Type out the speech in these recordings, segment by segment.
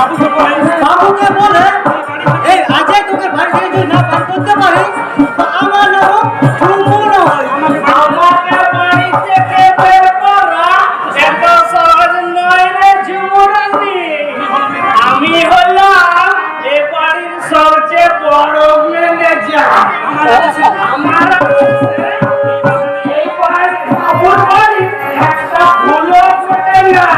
বাবুকে বলে এই আজে তোকে বাড়ি যদি না বার করতে পারি আমার এত সহজ নয় রে ঝুমুরানি। আমি হলাম এ সবচেয়ে বড় ম্যানেজার। আমার এই বাড়ির বাবুর বাড়ি একটা ফুলও ফোটে না।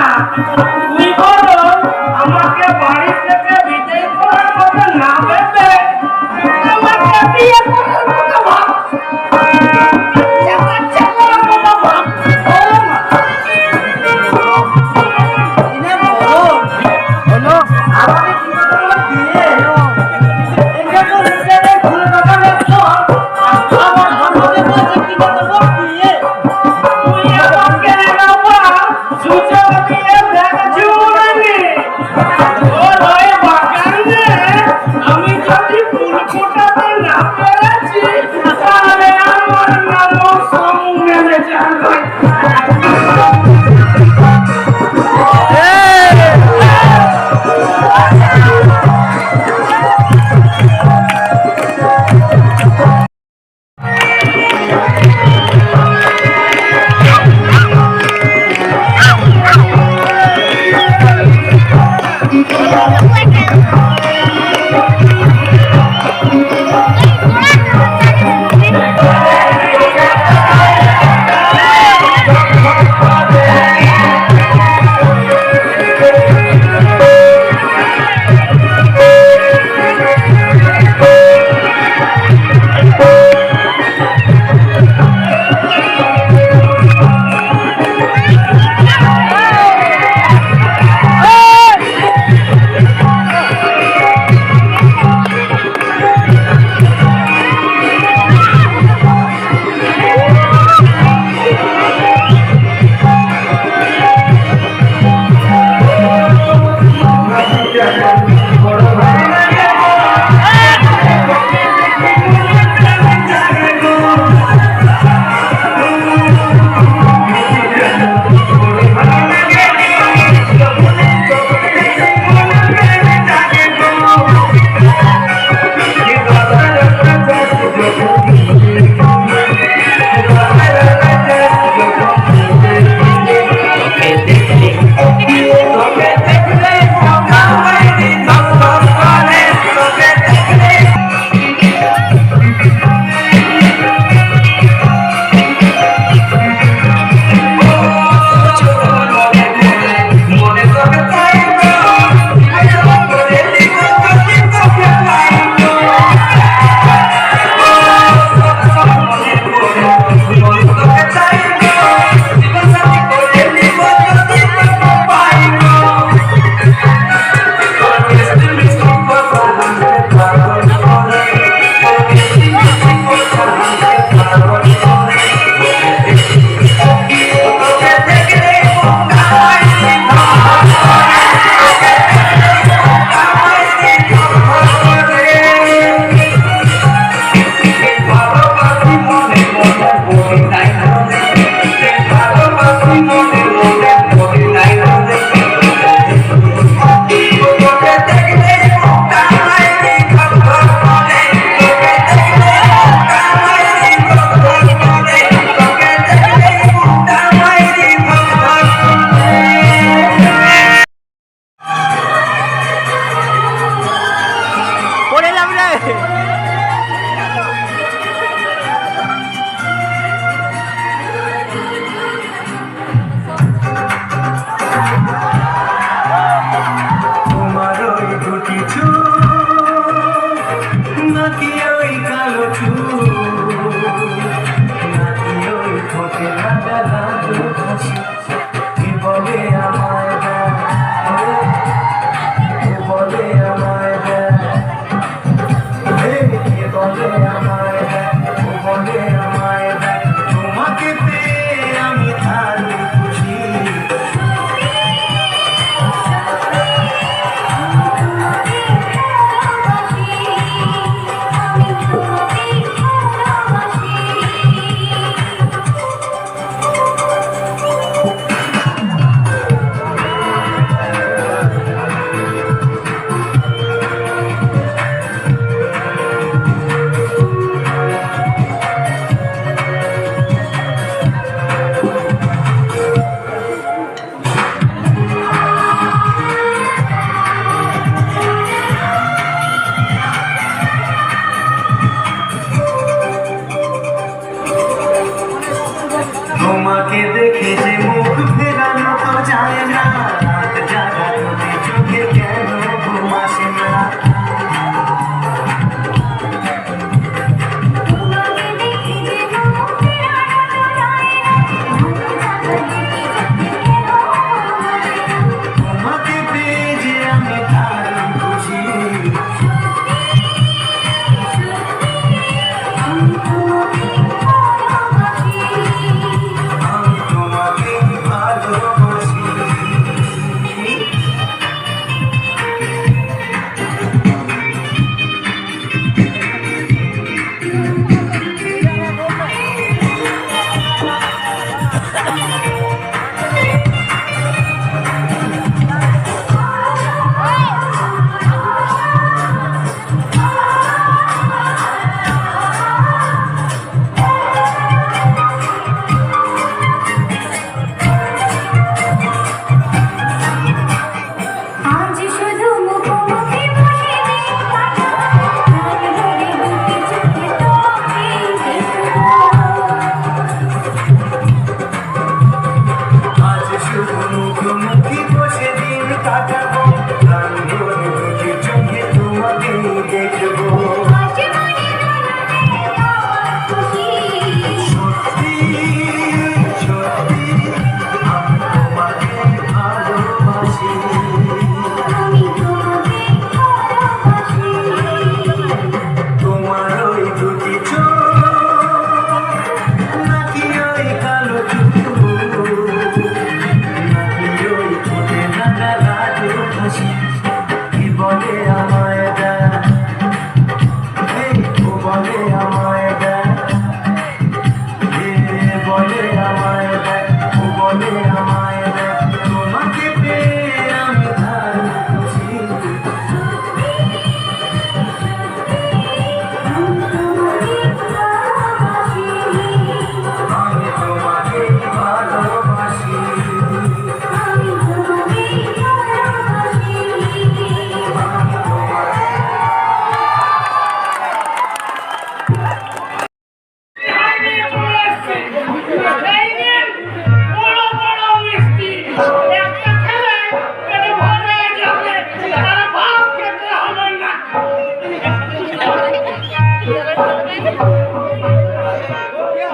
我不要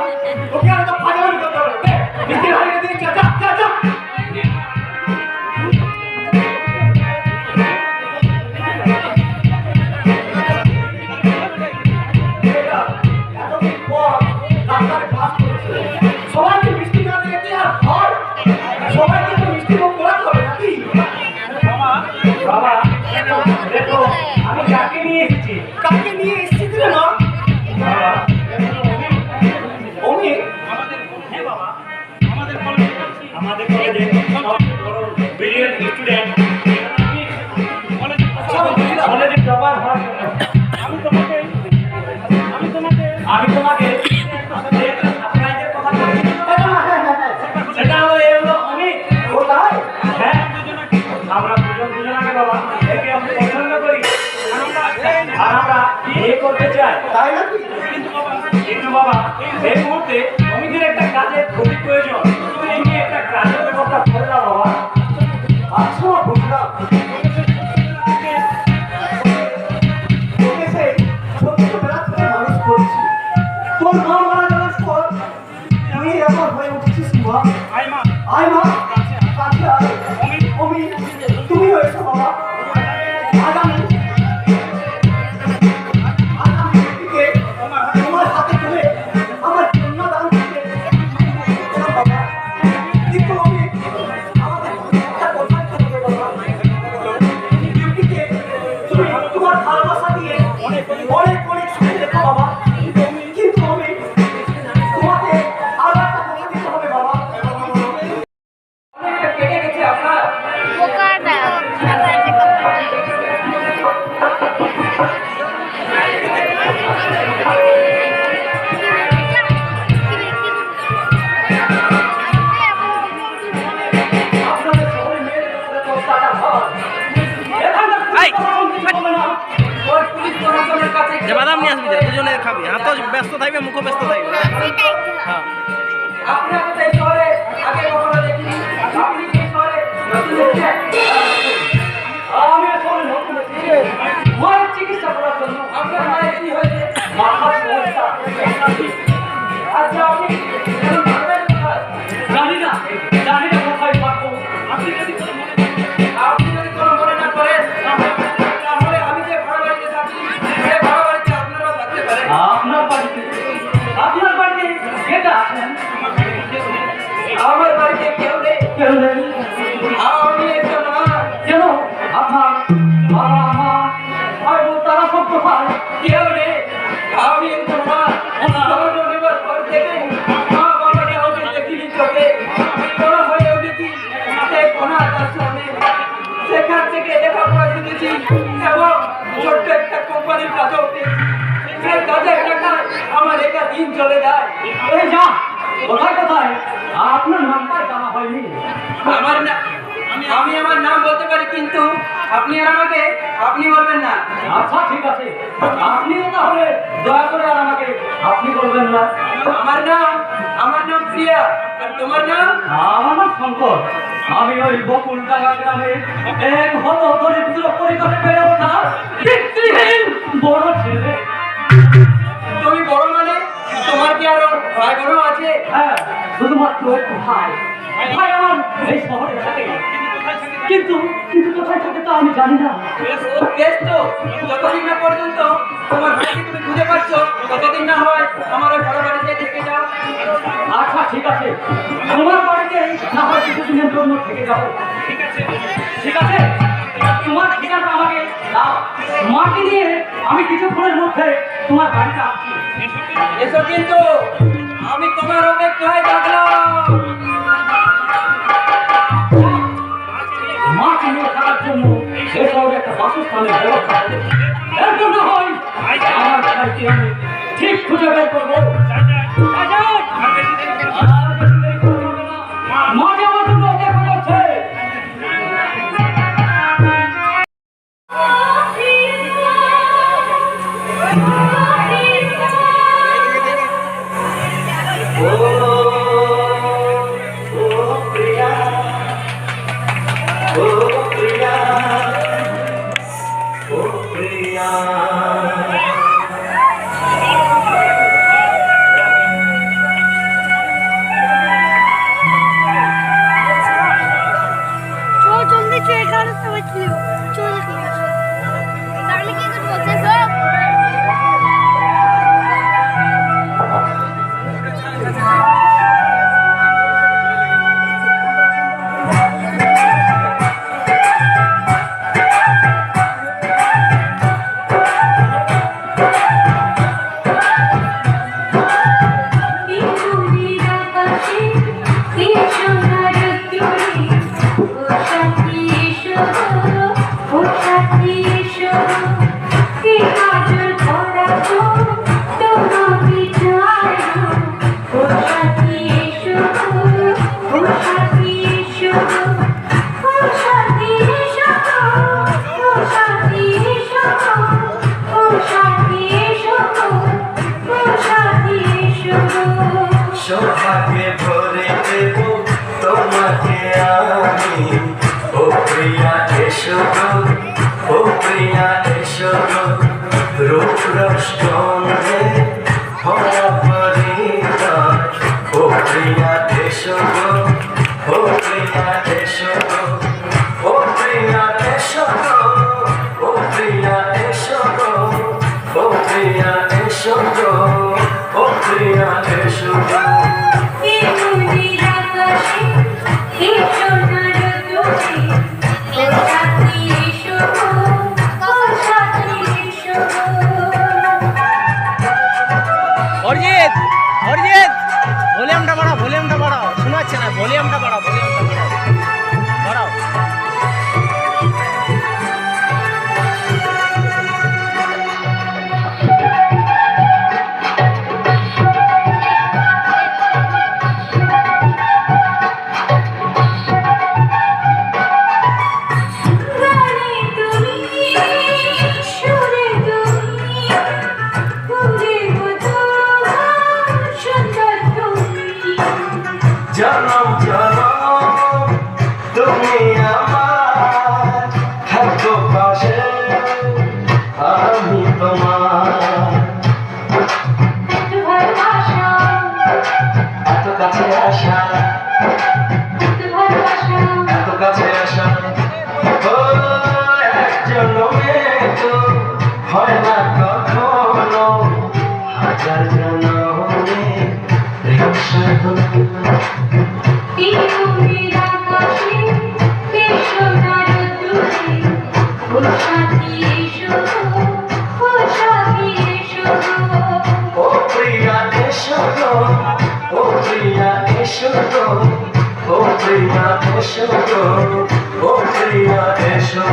我不要那 বিয়ে করতে চায়। তাই না কিন্তু বাবা এই মুহূর্তে অমিতের একটা কাজের খুবই প্রয়োজন। তুমি নিয়ে একটা কাজের ব্যবস্থা করে দাও বাবা। বুঝলাম। মা। আয় মা। ব্যস্ত থাকবে মুখ ব্যস্ত থাকবে। হ্যাঁ। দিন চলে যায়। এই যা কোথায় কোথায়? আপনার নামটা জানা হয়নি। আমার আমি আমার নাম বলতে পারি কিন্তু আপনি আর আমাকে আপনি বলবেন না। আচ্ছা ঠিক আছে। আপনিও তাহলে দয়া করে আর আমাকে আপনি বলবেন না। আমার নাম আমার নাম প্রিয়া আর তোমার নাম? আমার নাম শঙ্কর। আমি ওই বকুল টাকা গ্রামে এক হত দরিদ্র পরিবারে বেড়ে ওঠা বড় ছেলে। তোমার কি আরও ভাই বোনও আছে? হ্যাঁ শুধুমাত্র একটু ভাই। ভাই আমার এই শহরে থাকে। কিন্তু কিন্তু কোথায় থাকে তা আমি জানি না। বেশ তো। যতদিন না পর্যন্ত তোমার ভাইকে তুমি খুঁজে পাচ্ছ ততদিন না হয় আমার ওই বড় বাড়িতে থেকে যাও। আচ্ছা ঠিক আছে। তোমার বাড়িতে না হয় কিছুদিনের জন্য থেকে যাব ঠিক আছে। ঠিক আছে? তোমার ঠিকানা আমাকে দাও। মাটি দিয়ে আমি কিছুক্ষণের মধ্যে তোমার বাড়িতে আসছি। এসো কিন্তু আমি তোমার অপেক্ষায় থাকলাম। মাছ নিয়ে থাকার জন্য শহরে একটা বাসস্থানের ব্যবস্থা। এর জন্য হয় আমার ঠিক খুঁজে বের করব। চো এখানে সময় ছিল। চল তাহলে কি করব হয়তো হয় Oh, কখনো হাজার Oh, হলে রিক্সা Oh, Priya, Esho, Oh, Priya, Esho,